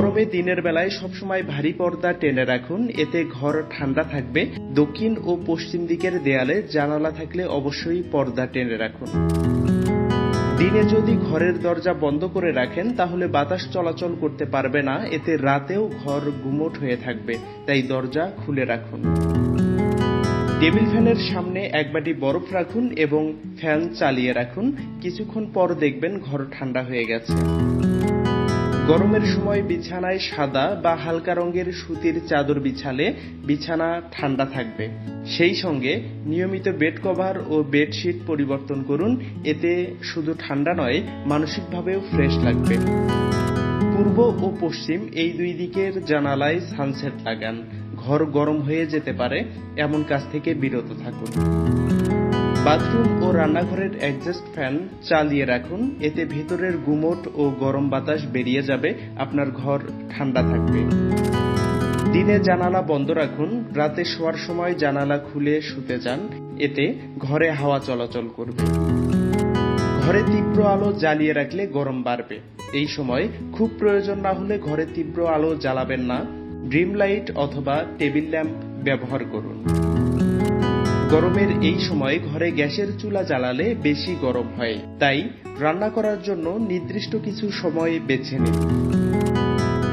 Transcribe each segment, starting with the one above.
গরমে দিনের বেলায় সবসময় ভারী পর্দা টেনে রাখুন। এতে ঘর ঠান্ডা থাকবে। দক্ষিণ ও পশ্চিম দিকের দেয়ালে জানালা থাকলে অবশ্যই পর্দা টেনে রাখুন। দিনে যদি ঘরের দরজা বন্ধ করে রাখেন, তাহলে বাতাস চলাচল করতে পারবে না। এতে রাতেও ঘর গুমোট হয়ে থাকবে। তাই দরজা খুলে রাখুন। টেবিল ফ্যানের সামনে এক বাটি বরফ রাখুন এবং ফ্যান চালিয়ে রাখুন। কিছুক্ষণ পর দেখবেন ঘর ঠান্ডা হয়ে গেছে। গরমের সময় বিছানায় সাদা বা হালকা রঙের সুতির চাদর বিছালে বিছানা ঠান্ডা থাকবে। সেই সঙ্গে নিয়মিত বেড কভার ও বেডশিট পরিবর্তন করুন। এতে শুধু ঠান্ডা নয়, মানসিকভাবেও ফ্রেশ লাগবে। পূর্ব ও পশ্চিম এই দুই দিকের জানালায় সানসেট লাগান। ঘর গরম হয়ে যেতে পারে, এমন কাজ থেকে বিরত থাকুন। বাথরুম ও রান্নাঘরের অ্যাডজাস্ট ফ্যান চালিয়ে রাখুন। এতে ভেতরের গুমোট ও গরম বাতাস বেরিয়ে যাবে, আপনার ঘর ঠান্ডা থাকবে। দিনে জানালা বন্ধ রাখুন, রাতে শোয়ার সময় জানালা খুলে শুতে যান, এতে ঘরে হাওয়া চলাচল করবে। ঘরে তীব্র আলো জ্বালিয়ে রাখলে গরম বাড়বে। এই সময় খুব প্রয়োজন না হলে ঘরে তীব্র আলো জ্বালাবেন না। ড্রিম লাইট অথবা টেবিল ল্যাম্প ব্যবহার করুন। গরমের এই সময় ঘরে গ্যাসের চুলা জ্বালালে বেশি গরম হয়। তাই রান্না করার জন্য নির্দিষ্ট কিছু সময় বেছে নিন।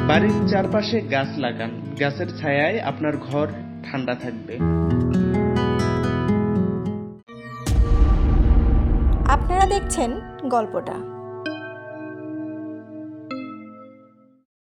বাড়ির চারপাশে গাছ লাগান। গাছের ছায়ায় আপনার ঘর ঠান্ডা থাকবে। আপনারা দেখছেন গল্পটা।